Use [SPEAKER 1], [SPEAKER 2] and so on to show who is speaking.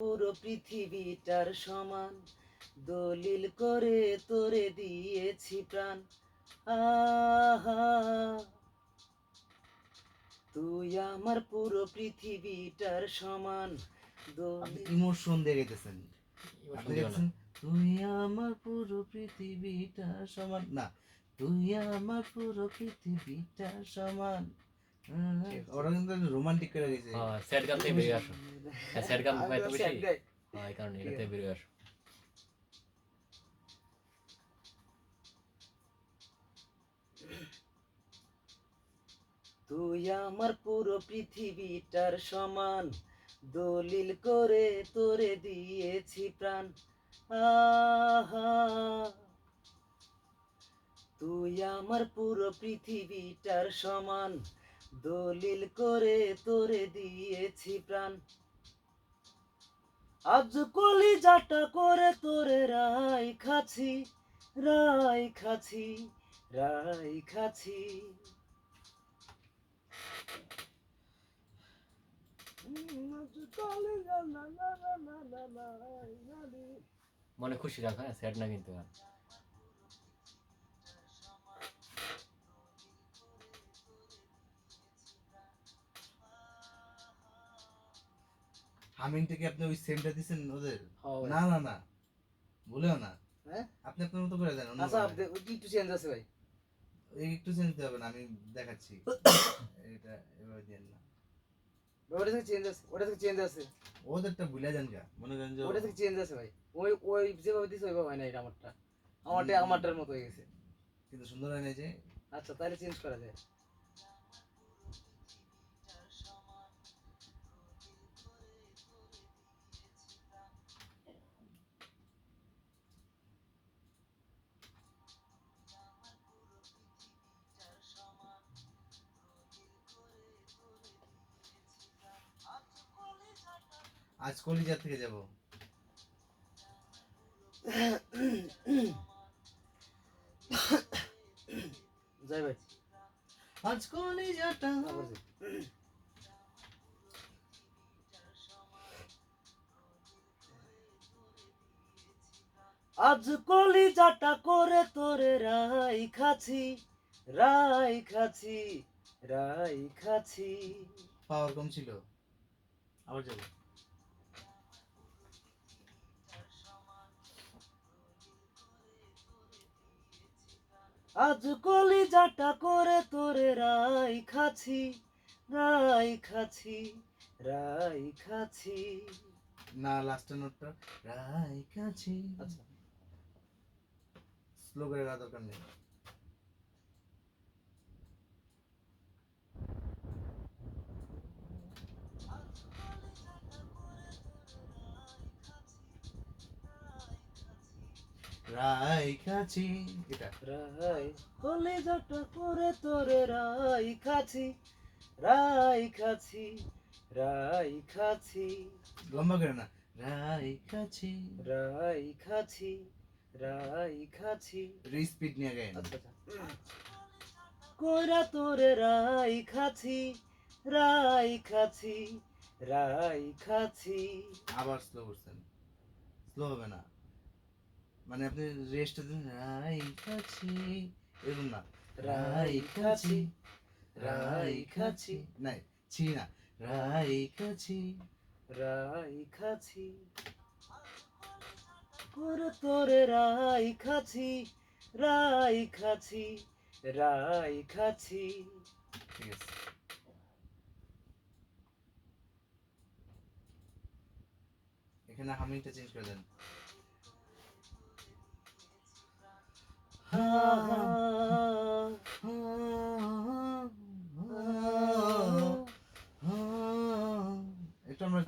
[SPEAKER 1] পুরো পৃথিবীটার সমান। দলিল করে তোরে দিয়েছি প্রাণ। আহা। তুই আমার পুরো পৃথিবীটার সমান।
[SPEAKER 2] ইমোশন দিয়ে গেতেছেন। তুই আমার পুরো পৃথিবীটা সমান। না তুই আমার পুরো পৃথিবীটা সমান। ওরা কিন্তু রোমান্টিক করে গেছে।
[SPEAKER 3] হ্যাঁ স্যাড গান থেকে বেরিয়ে আসো। হ্যাঁ স্যাড গান
[SPEAKER 1] তো
[SPEAKER 3] বেশি। হ্যাঁ এই কারণে বেরিয়ে আসো।
[SPEAKER 1] তুই আমার পুরো পৃথিবীটার সমান দলিল করে তোরে দিয়েছি প্রাণ। আহা। তুই আমার পুরো পৃথিবীটার সমান দলিল করে তোরে দিয়েছি প্রাণ। আজ কলি যাটা করে তোরে রাই খাছি রাই খাছি রাই খাছি
[SPEAKER 3] মনে খুশি রাখো স্যাড না কিন্তু গান
[SPEAKER 2] হামিং থেকে আপনি ওই সেমটা দিছেন ওদের? না না না। ভুলেও না।
[SPEAKER 1] হ্যাঁ?
[SPEAKER 2] আপনি আপনার মতো করে দেন
[SPEAKER 1] আচ্ছা ওই একটু চেঞ্জ আছে ভাই।
[SPEAKER 2] এই একটু চেঞ্জ দিতে হবে না আমি দেখাচ্ছি। এটা এভাবে দেন না।
[SPEAKER 1] ওটা থেকে চেঞ্জ আছে ওটা থেকে চেঞ্জ আছে।
[SPEAKER 2] ওদেরটা ভুলে যান গা মনে করেন যে
[SPEAKER 1] ওটা থেকে চেঞ্জ আছে ভাই। ওই ওই যেভাবে দিছে ওইভাবে হয় না এটা আমারটা। আমারটা আমারটার মতো হয়ে গেছে।
[SPEAKER 2] কিন্তু সুন্দর হয় না যে।
[SPEAKER 1] আচ্ছা তাহলে চেঞ্জ করা যায়।
[SPEAKER 2] আজ কলিজা থেকে যাব।
[SPEAKER 1] যাই ভাই।
[SPEAKER 2] আজ কলিজাটা।
[SPEAKER 1] আজ কলিজাটা করে তোরে রাই খাছি রাই খাছি রাই খাছি
[SPEAKER 2] পাওয়ার কম ছিল। আবার যাব।
[SPEAKER 1] আজ কলিজাটা করে তোরে রাই খাছি রাই খাছি রাই খাছি
[SPEAKER 2] না লাস্ট নোটটা রাই খাছি
[SPEAKER 1] আচ্ছা।
[SPEAKER 2] স্লো করে গাওয়া দরকার নেই। রাই কাছে এটা।
[SPEAKER 1] রাই কলিজাটা করে তোরে রাই খাছি রাই খাছি রাই খাছি
[SPEAKER 2] লম্বা করে না। রাই কাছে
[SPEAKER 1] রাই খাছি রাই খাছি
[SPEAKER 2] স্পিড নিয়ে গায়ে
[SPEAKER 1] আচ্ছা আচ্ছা। কইরা তোরে রাই খাছি রাই খাছি রাই খাছি
[SPEAKER 2] আবার স্লো করছেন। স্লো হবে না। মানে আপনি রেস্ট দিন রাই কাছে। এরকম না।
[SPEAKER 1] রাই খাছি রাই খাছি
[SPEAKER 2] নাই ছি না। রাই কাছে।
[SPEAKER 1] রাই খাছি করে তোরে রাই খাছি রাই খাছি রাই খাছি
[SPEAKER 2] ঠিক আছে। এখানে হামিংটা চেঞ্জ করে দেন। একটু আমরা